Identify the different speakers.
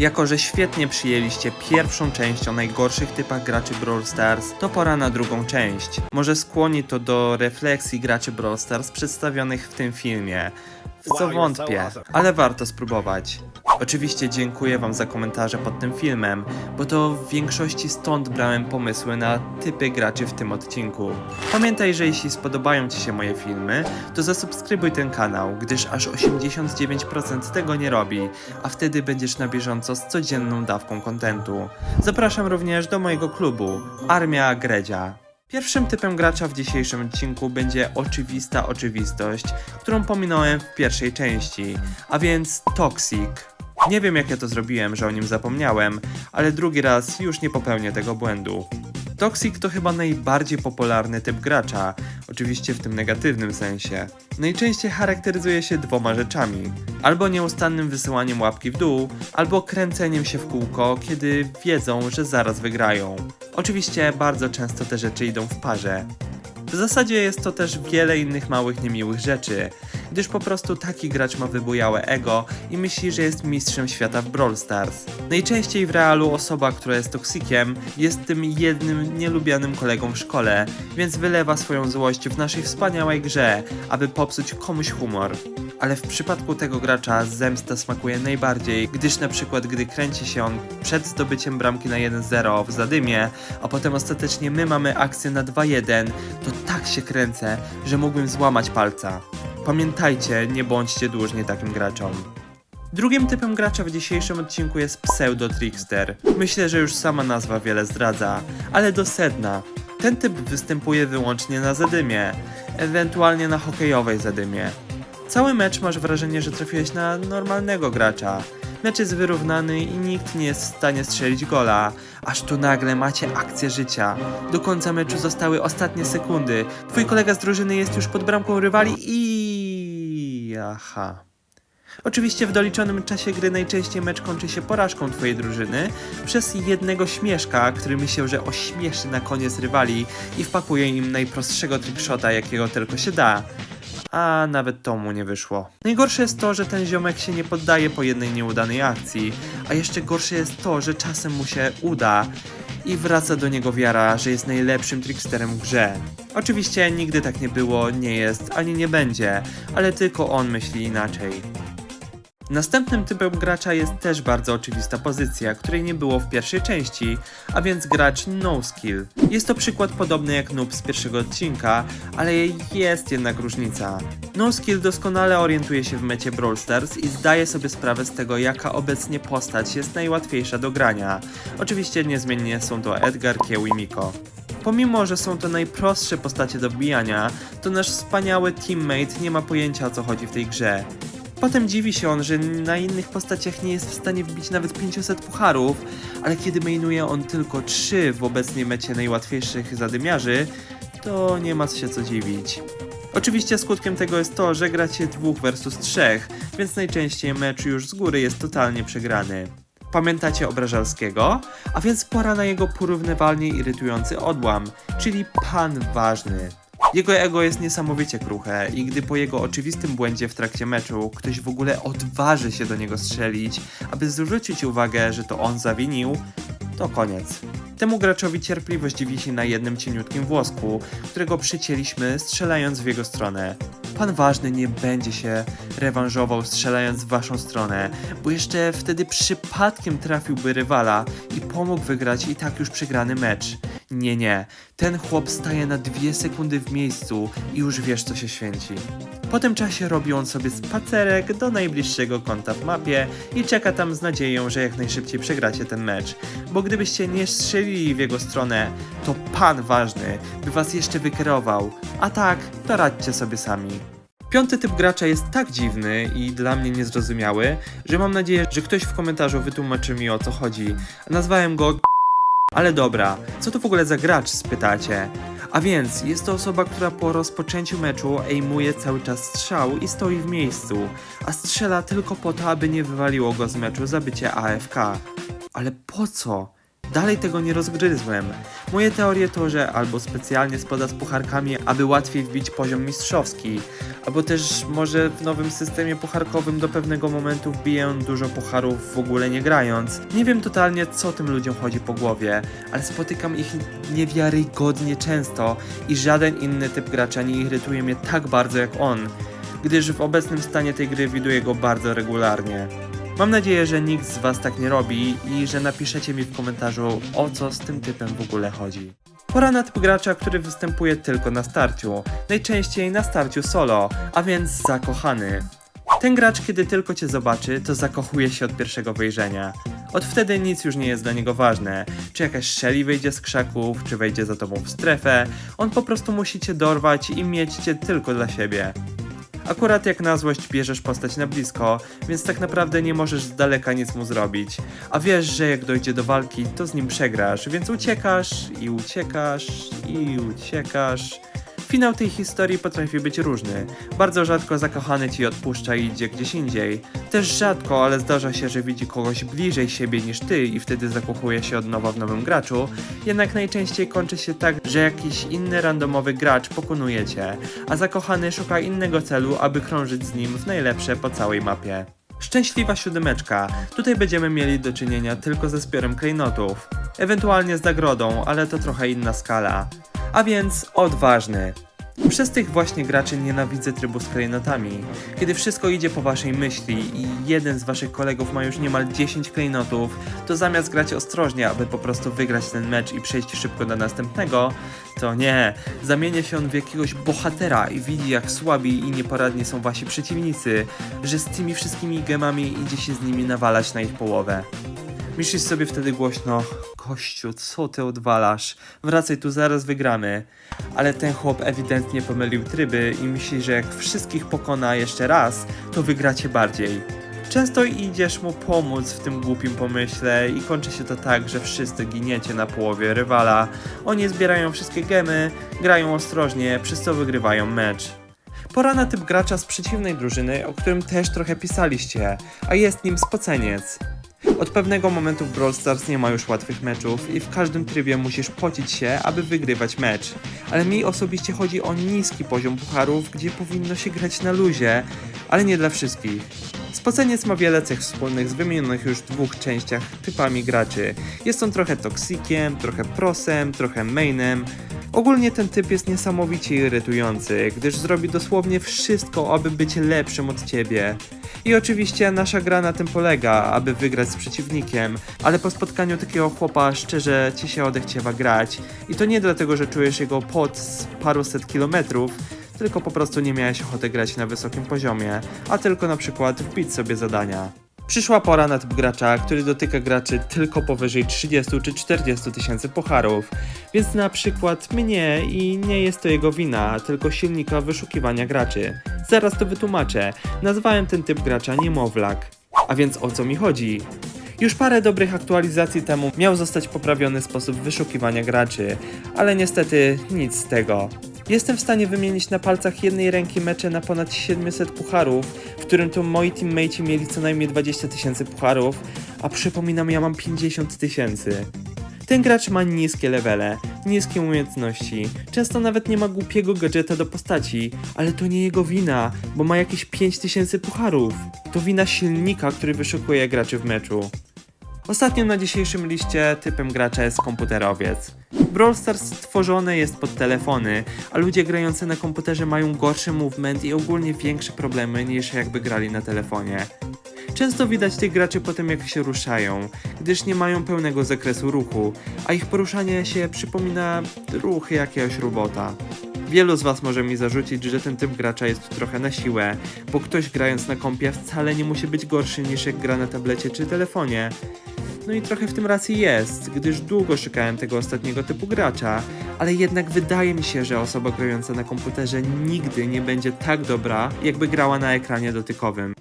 Speaker 1: Jako, że świetnie przyjęliście pierwszą część o najgorszych typach graczy Brawl Stars, to pora na drugą część. Może skłoni to do refleksji graczy Brawl Stars przedstawionych w tym filmie. W co wątpię, ale warto spróbować. Oczywiście dziękuję Wam za komentarze pod tym filmem, bo to w większości stąd brałem pomysły na typy graczy w tym odcinku. Pamiętaj, że jeśli spodobają Ci się moje filmy, to zasubskrybuj ten kanał, gdyż aż 89% tego nie robi, a wtedy będziesz na bieżąco z codzienną dawką kontentu. Zapraszam również do mojego klubu Armia Gredzia. Pierwszym typem gracza w dzisiejszym odcinku będzie oczywista oczywistość, którą pominąłem w pierwszej części, a więc Toxic. Nie wiem jak ja to zrobiłem, że o nim zapomniałem, ale drugi raz już nie popełnię tego błędu. Toxic to chyba najbardziej popularny typ gracza, oczywiście w tym negatywnym sensie. Najczęściej charakteryzuje się dwoma rzeczami: albo nieustannym wysyłaniem łapki w dół, albo kręceniem się w kółko, kiedy wiedzą, że zaraz wygrają. Oczywiście bardzo często te rzeczy idą w parze. W zasadzie jest to też wiele innych małych niemiłych rzeczy, gdyż po prostu taki gracz ma wybujałe ego i myśli, że jest mistrzem świata w Brawl Stars. Najczęściej w realu osoba, która jest toksikiem, jest tym jednym nielubianym kolegą w szkole, więc wylewa swoją złość w naszej wspaniałej grze, aby popsuć komuś humor. Ale w przypadku tego gracza zemsta smakuje najbardziej, gdyż na przykład gdy kręci się on przed zdobyciem bramki na 1-0 w zadymie, a potem ostatecznie my mamy akcję na 2-1, to tak się kręcę, że mógłbym złamać palca. Pamiętajcie, nie bądźcie dłużni takim graczom. Drugim typem gracza w dzisiejszym odcinku jest Pseudo Trickster. Myślę, że już sama nazwa wiele zdradza, ale do sedna. Ten typ występuje wyłącznie na zadymie, ewentualnie na hokejowej zadymie. Cały mecz masz wrażenie, że trafiłeś na normalnego gracza. Mecz jest wyrównany i nikt nie jest w stanie strzelić gola, aż tu nagle macie akcję życia. Do końca meczu zostały ostatnie sekundy. Twój kolega z drużyny jest już pod bramką rywali i... Aha. Oczywiście w doliczonym czasie gry najczęściej mecz kończy się porażką twojej drużyny przez jednego śmieszka, który myślał, że ośmieszy na koniec rywali i wpakuje im najprostszego trickshota, jakiego tylko się da. A nawet to mu nie wyszło. Najgorsze jest to, że ten ziomek się nie poddaje po jednej nieudanej akcji, a jeszcze gorsze jest to, że czasem mu się uda i wraca do niego wiara, że jest najlepszym tricksterem w grze. Oczywiście nigdy tak nie było, nie jest, ani nie będzie, ale tylko on myśli inaczej. Następnym typem gracza jest też bardzo oczywista pozycja, której nie było w pierwszej części, a więc gracz no skill. Jest to przykład podobny jak noob z pierwszego odcinka, ale jest jednak różnica. No skill doskonale orientuje się w mecie Brawl Stars i zdaje sobie sprawę z tego, jaka obecnie postać jest najłatwiejsza do grania. Oczywiście niezmiennie są to Edgar, Kieł i Miko. Pomimo, że są to najprostsze postacie do wbijania, to nasz wspaniały teammate nie ma pojęcia o co chodzi w tej grze. Potem dziwi się on, że na innych postaciach nie jest w stanie wbić nawet 500 pucharów, ale kiedy mainuje on tylko 3 w obecnej mecie najłatwiejszych zadymiarzy, to nie ma się co dziwić. Oczywiście skutkiem tego jest to, że gracie 2 versus 3, więc najczęściej mecz już z góry jest totalnie przegrany. Pamiętacie Obrażalskiego? A więc pora na jego porównywalnie irytujący odłam, czyli Pan Ważny. Jego ego jest niesamowicie kruche i gdy po jego oczywistym błędzie w trakcie meczu ktoś w ogóle odważy się do niego strzelić, aby zwrócić uwagę, że to on zawinił, to koniec. Temu graczowi cierpliwość wisi na jednym cieniutkim włosku, którego przycięliśmy strzelając w jego stronę. Pan ważny nie będzie się rewanżował strzelając w waszą stronę, bo jeszcze wtedy przypadkiem trafiłby rywala i pomógł wygrać i tak już przegrany mecz. Nie, nie. Ten chłop staje na dwie sekundy w miejscu i już wiesz, co się święci. Po tym czasie robi on sobie spacerek do najbliższego kąta w mapie i czeka tam z nadzieją, że jak najszybciej przegracie ten mecz. Bo gdybyście nie strzelili w jego stronę, to pan ważny by was jeszcze wykierował. A tak, to radźcie sobie sami. Piąty typ gracza jest tak dziwny i dla mnie niezrozumiały, że mam nadzieję, że ktoś w komentarzu wytłumaczy mi o co chodzi. Nazwałem go ale dobra, co to w ogóle za gracz, spytacie? A więc, jest to osoba, która po rozpoczęciu meczu aimuje cały czas strzał i stoi w miejscu, a strzela tylko po to, aby nie wywaliło go z meczu za bycie AFK. Ale po co? Dalej tego nie rozgryzłem. Moje teorie to, że albo specjalnie spada z pucharkami, aby łatwiej wbić poziom mistrzowski, Albo też może w nowym systemie pucharkowym do pewnego momentu wbiję dużo pucharów w ogóle nie grając. Nie wiem totalnie co tym ludziom chodzi po głowie, ale spotykam ich niewiarygodnie często i żaden inny typ gracza nie irytuje mnie tak bardzo jak on, gdyż w obecnym stanie tej gry widuję go bardzo regularnie. Mam nadzieję, że nikt z Was tak nie robi i że napiszecie mi w komentarzu o co z tym typem w ogóle chodzi. Pora na typ gracza, który występuje tylko na starciu, najczęściej na starciu solo, a więc zakochany. Ten gracz, kiedy tylko cię zobaczy, to zakochuje się od pierwszego wejrzenia. Od wtedy nic już nie jest dla niego ważne. Czy jakaś Shelly wyjdzie z krzaków, czy wejdzie za tobą w strefę, on po prostu musi cię dorwać i mieć cię tylko dla siebie. Akurat jak na złość bierzesz postać na blisko, więc tak naprawdę nie możesz z daleka nic mu zrobić. A wiesz, że jak dojdzie do walki, to z nim przegrasz, więc uciekasz i uciekasz i uciekasz. Finał tej historii potrafi być różny. Bardzo rzadko zakochany ci odpuszcza i idzie gdzieś indziej. Też rzadko, ale zdarza się, że widzi kogoś bliżej siebie niż ty i wtedy zakochuje się od nowa w nowym graczu. Jednak najczęściej kończy się tak, że jakiś inny randomowy gracz pokonuje cię, a zakochany szuka innego celu, aby krążyć z nim w najlepsze po całej mapie. Szczęśliwa siódemeczka. Tutaj będziemy mieli do czynienia tylko ze zbiorem klejnotów. Ewentualnie z nagrodą, ale to trochę inna skala. A więc odważny. Przez tych właśnie graczy nienawidzę trybu z klejnotami. Kiedy wszystko idzie po waszej myśli i jeden z waszych kolegów ma już niemal 10 klejnotów, to zamiast grać ostrożnie, aby po prostu wygrać ten mecz i przejść szybko do następnego, to nie. Zamienia się on w jakiegoś bohatera i widzi jak słabi i nieporadni są wasi przeciwnicy, że z tymi wszystkimi gemami idzie się z nimi nawalać na ich połowę. Myślisz sobie wtedy głośno, kościu, co ty odwalasz? Wracaj tu, zaraz wygramy. Ale ten chłop ewidentnie pomylił tryby i myśli, że jak wszystkich pokona jeszcze raz, to wygracie bardziej. Często idziesz mu pomóc w tym głupim pomyśle i kończy się to tak, że wszyscy giniecie na połowie rywala. Oni zbierają wszystkie gemy, grają ostrożnie, przez co wygrywają mecz. Pora na typ gracza z przeciwnej drużyny, o którym też trochę pisaliście, a jest nim spoceniec. Od pewnego momentu w Brawl Stars nie ma już łatwych meczów i w każdym trybie musisz pocić się, aby wygrywać mecz. Ale mi osobiście chodzi o niski poziom pucharów, gdzie powinno się grać na luzie, ale nie dla wszystkich. Spoceniec ma wiele cech wspólnych z wymienionych już dwóch częściach typami graczy. Jest on trochę toksikiem, trochę prosem, trochę mainem. Ogólnie ten typ jest niesamowicie irytujący, gdyż zrobi dosłownie wszystko, aby być lepszym od ciebie. I oczywiście nasza gra na tym polega, aby wygrać z przeciwnikiem, ale po spotkaniu takiego chłopa szczerze ci się odechciewa grać. I to nie dlatego, że czujesz jego pot z paruset kilometrów, tylko po prostu nie miałeś ochoty grać na wysokim poziomie, a tylko na przykład wbić sobie zadania. Przyszła pora na typ gracza, który dotyka graczy tylko powyżej 30 czy 40 tysięcy pucharów, więc na przykład mnie i nie jest to jego wina, tylko silnika wyszukiwania graczy. Zaraz to wytłumaczę. Nazwałem ten typ gracza niemowlak. A więc o co mi chodzi? Już parę dobrych aktualizacji temu miał zostać poprawiony sposób wyszukiwania graczy, ale niestety nic z tego. Jestem w stanie wymienić na palcach jednej ręki mecze na ponad 700 pucharów, w którym to moi teammates mieli co najmniej 20 tysięcy pucharów, a przypominam, ja mam 50 tysięcy. Ten gracz ma niskie levele, niskie umiejętności, często nawet nie ma głupiego gadżeta do postaci, ale to nie jego wina, bo ma jakieś 5000 pucharów. To wina silnika, który wyszukuje graczy w meczu. Ostatnim na dzisiejszym liście typem gracza jest komputerowiec. Brawl Stars stworzone jest pod telefony, a ludzie grający na komputerze mają gorszy movement i ogólnie większe problemy niż jakby grali na telefonie. Często widać tych graczy po tym jak się ruszają, gdyż nie mają pełnego zakresu ruchu, a ich poruszanie się przypomina ruchy jakiegoś robota. Wielu z Was może mi zarzucić, że ten typ gracza jest trochę na siłę, bo ktoś grając na kompie wcale nie musi być gorszy niż jak gra na tablecie czy telefonie. No i trochę w tym racji jest, gdyż długo szukałem tego ostatniego typu gracza, ale jednak wydaje mi się, że osoba grająca na komputerze nigdy nie będzie tak dobra, jakby grała na ekranie dotykowym.